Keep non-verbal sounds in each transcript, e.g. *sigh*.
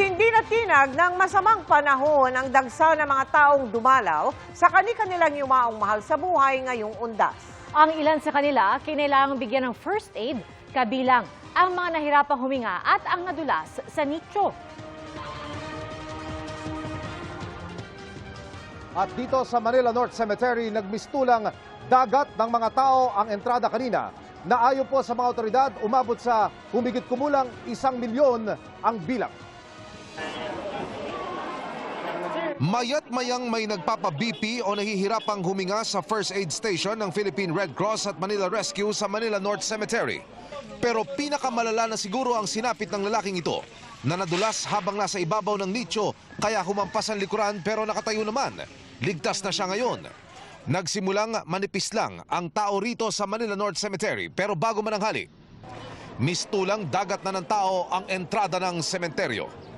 Ipinaliwanag ng masamang panahon ang dagsa ng mga taong dumalaw sa kani-kanilang yumaong mahal sa buhay ngayong undas. Ang ilan sa kanila kinailangang bigyan ng first aid, kabilang ang mga nahirapang huminga at ang nadulas sa nicho. At dito sa Manila North Cemetery, nagmistulang dagat ng mga tao ang entrada kanina. Na ayon po sa mga otoridad, umabot sa humigit kumulang isang milyon ang bilang. Mayat mayang may nagpapa-BP o nahihirapang huminga sa first aid station ng Philippine Red Cross at Manila Rescue sa Manila North Cemetery. Pero pinakamalala na siguro ang sinapit ng lalaking ito na nadulas habang nasa ibabaw ng nicho kaya humampas ang likuran pero nakatayo naman. Ligtas na siya ngayon. Nagsimulang manipis lang ang tao rito sa Manila North Cemetery pero bago mananghali, mistulang dagat na ng tao ang entrada ng sementeryo.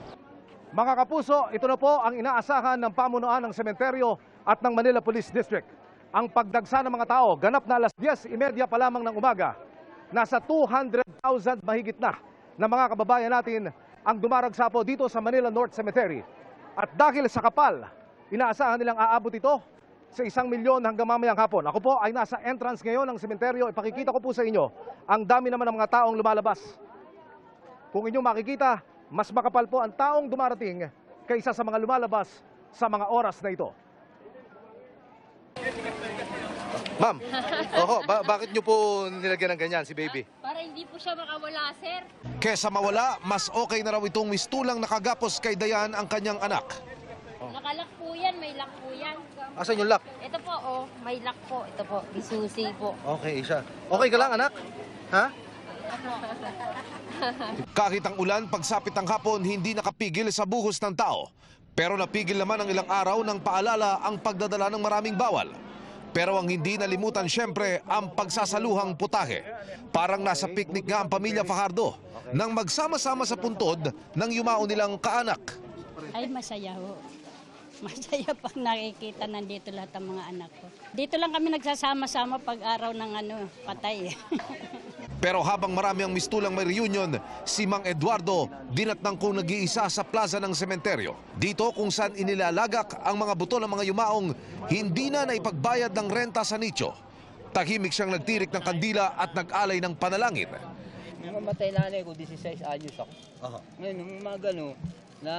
Mga kapuso, ito na po ang inaasahan ng pamunuan ng sementeryo at ng Manila Police District. Ang pagdagsa ng mga tao, ganap na alas 10.30 pa lamang ng umaga. Nasa 200,000 mahigit na na mga kababayan natin ang dumaragsa po dito sa Manila North Cemetery. At dahil sa kapal, inaasahan nilang aabot ito sa isang milyon hanggang mamayang hapon. Ako po ay nasa entrance ngayon ng sementeryo. Ipakikita ko po sa inyo ang dami naman ng mga taong lumalabas. Kung inyong makikita, mas makapal po ang taong dumarating kaysa sa mga lumalabas sa mga oras na ito. Ma'am, oho, ba- bakit nyo po nilagyan ng ganyan si baby? Para hindi po siya makawala, sir. Kesa mawala, mas okay na raw itong mistulang nakagapos kay Dayan ang kanyang anak. Nakalak po yan, may lock po yan. Asan yung lock? Ito po, oh, may lock po. Ito po, bisusi po. Okay, isa. Okay ka lang, anak? Ha? *laughs* Kahit ang ulan, pagsapit ng hapon, hindi nakapigil sa buhos ng tao. Pero napigil naman ang ilang araw ng paalala ang pagdadala ng maraming bawal. Pero ang hindi nalimutan syempre ang pagsasaluhang putahe. Parang nasa picnic nga ang pamilya Fajardo nang magsama-sama sa puntod ng yumao nilang kaanak. Ay, masaya ho. *laughs* Masaya pag nakikita nandito lahat ang mga anak ko. Dito lang kami nagsasama-sama pag araw ng ano, patay. *laughs* Pero habang marami ang mistulang may reunion, si Mang Eduardo dinatnang kung nag-iisa sa plaza ng sementeryo. Dito kung saan inilalagak ang mga buto ng mga yumaong hindi na naipagbayad ng renta sa nicho. Tahimik siyang nagtirik ng kandila at nag-alay ng panalangin. Nung mamatay nanay ko, 16 anyos ako. Aha. Ngayon, nung mga gano, na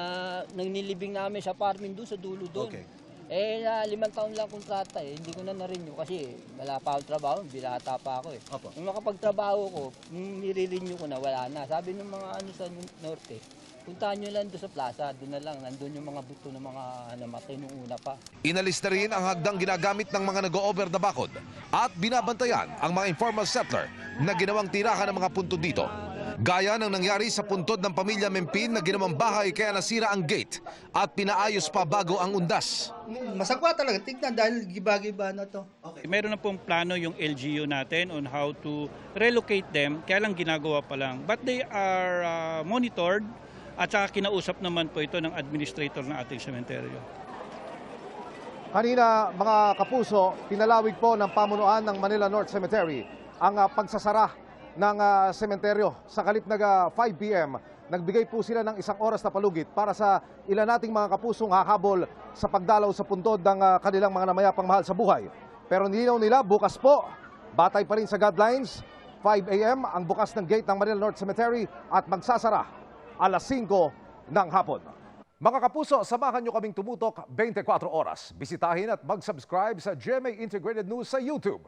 nang nilibing namin sa farming doon, sa dulo doon. Okay. Eh, na limang taon lang kontrata eh. Hindi ko na na-renew kasi wala pa akong trabaho, binata pa ako eh. Opo. Nung makapagtrabaho ko, nung nire-renew ko na, wala na. Sabi ng mga ano sa norte, puntahan nyo lang doon sa plaza, doon na lang, nandun yung mga buto ng mga namatay nung una pa. Inalis na rin ang hagdang ginagamit ng mga nag-over the bakod at binabantayan ang mga informal settler na ginawang tirahan ng mga puntod dito. Gaya ng nangyari sa puntod ng pamilya Mempin na ginawang bahay kaya nasira ang gate at pinaayos pa bago ang undas. Masakwa talaga. Tignan dahil giba-giba na to. Meron na pong plano yung LGU natin on how to relocate them, kaya lang ginagawa pa lang. But they are uh, monitored at saka kinausap naman po ito ng administrator ng ating sementeryo. Kanina, mga kapuso, pinalawig po ng pamunuan ng Manila North Cemetery ang ah, pagsasara ng ah, sementeryo. Sa kalit nag ah, 5 p.m., nagbigay po sila ng isang oras na palugit para sa ilan nating mga kapusong hahabol sa pagdalaw sa puntod ng ah, kanilang mga namayapang mahal sa buhay. Pero nilinaw nila, bukas po, batay pa rin sa guidelines, 5 a.m. ang bukas ng gate ng Manila North Cemetery at magsasara alas 5 ng hapon. Mga kapuso, samahan nyo kaming tumutok 24 oras. Bisitahin at mag-subscribe sa GMA Integrated News sa YouTube.